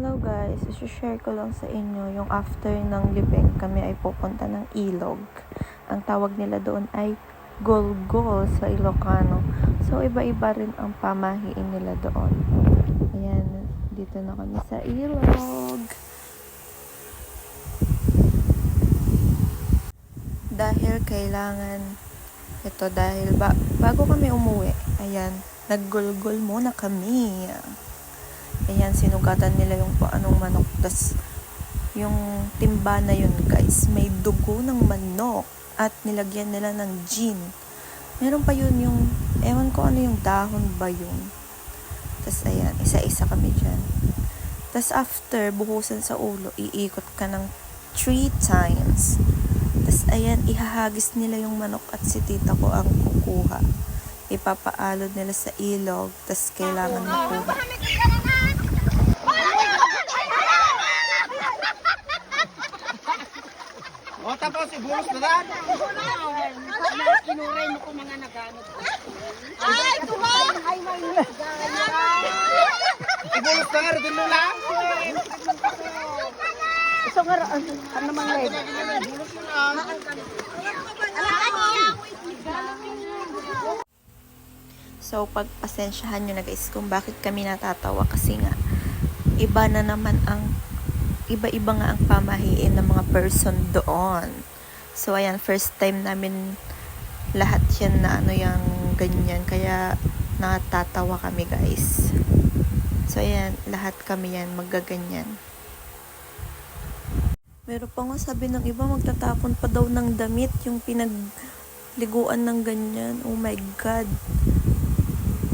Hello guys, isi-share ko lang sa inyo yung after ng libing kami ay pupunta ng ilog. Ang tawag nila doon ay Golgol sa Ilocano. So iba-iba rin ang pamahiin nila doon. Ayan, dito na kami sa ilog. Dahil kailangan ito dahil ba, bago kami umuwi, ayan, naggulgol muna kami. Ayan, sinugatan nila yung anong manok. tas yung timba na yun, guys, may dugo ng manok. At nilagyan nila ng gin. Meron pa yun yung, ewan ko ano yung dahon ba yun. tas ayan, isa-isa kami dyan. tas after, buhusan sa ulo, iikot ka ng three times. tas ayan, ihahagis nila yung manok at si tita ko ang kukuha. Ipapaalod nila sa ilog, tas kailangan makuha. O tapos ibuhos na lang. Kinuray mo ko mga nagamit. Ibuhos na nga, rin mo lang. So nga, ano, ano naman rin? Ibuhos na lang. So, pagpasensyahan nyo na guys kung bakit kami natatawa kasi nga, iba na naman ang, iba-iba nga ang pamahiin ng mga person doon. So, ayan, first time namin lahat yan na ano yung ganyan. Kaya, natatawa kami guys. So, ayan, lahat kami yan, magaganyan. Meron pa nga sabi ng iba, magtatapon pa daw ng damit yung pinagliguan ng ganyan. Oh my God.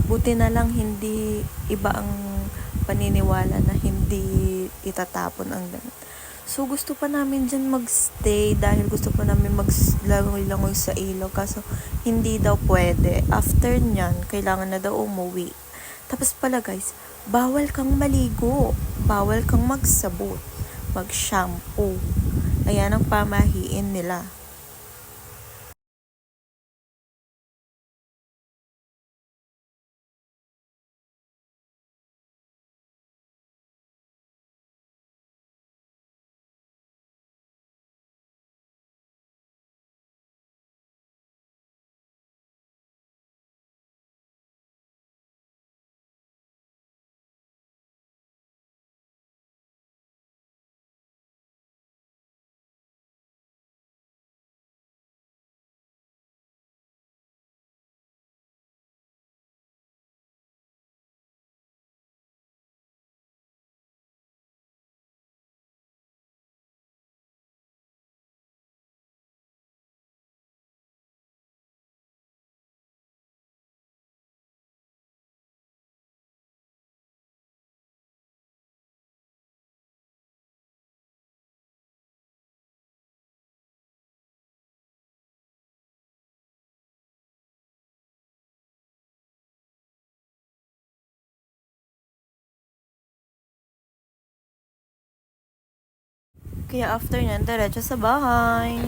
Buti na lang hindi iba ang paniniwala na hindi itatapon ang damit. So gusto pa namin dyan magstay dahil gusto pa namin maglangoy-langoy sa ilog kaso hindi daw pwede. After nyan, kailangan na daw umuwi. Tapos pala guys, bawal kang maligo. Bawal kang magsabot. Mag-shampoo. Ayan ang pamahiin nila. Kaya after nyan, diretso sa bahay.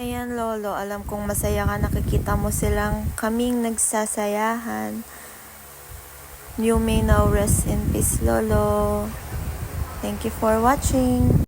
Ayan, Lolo. Alam kong masaya ka. Nakikita mo silang kaming nagsasayahan. You may now rest in peace, Lolo. Thank you for watching.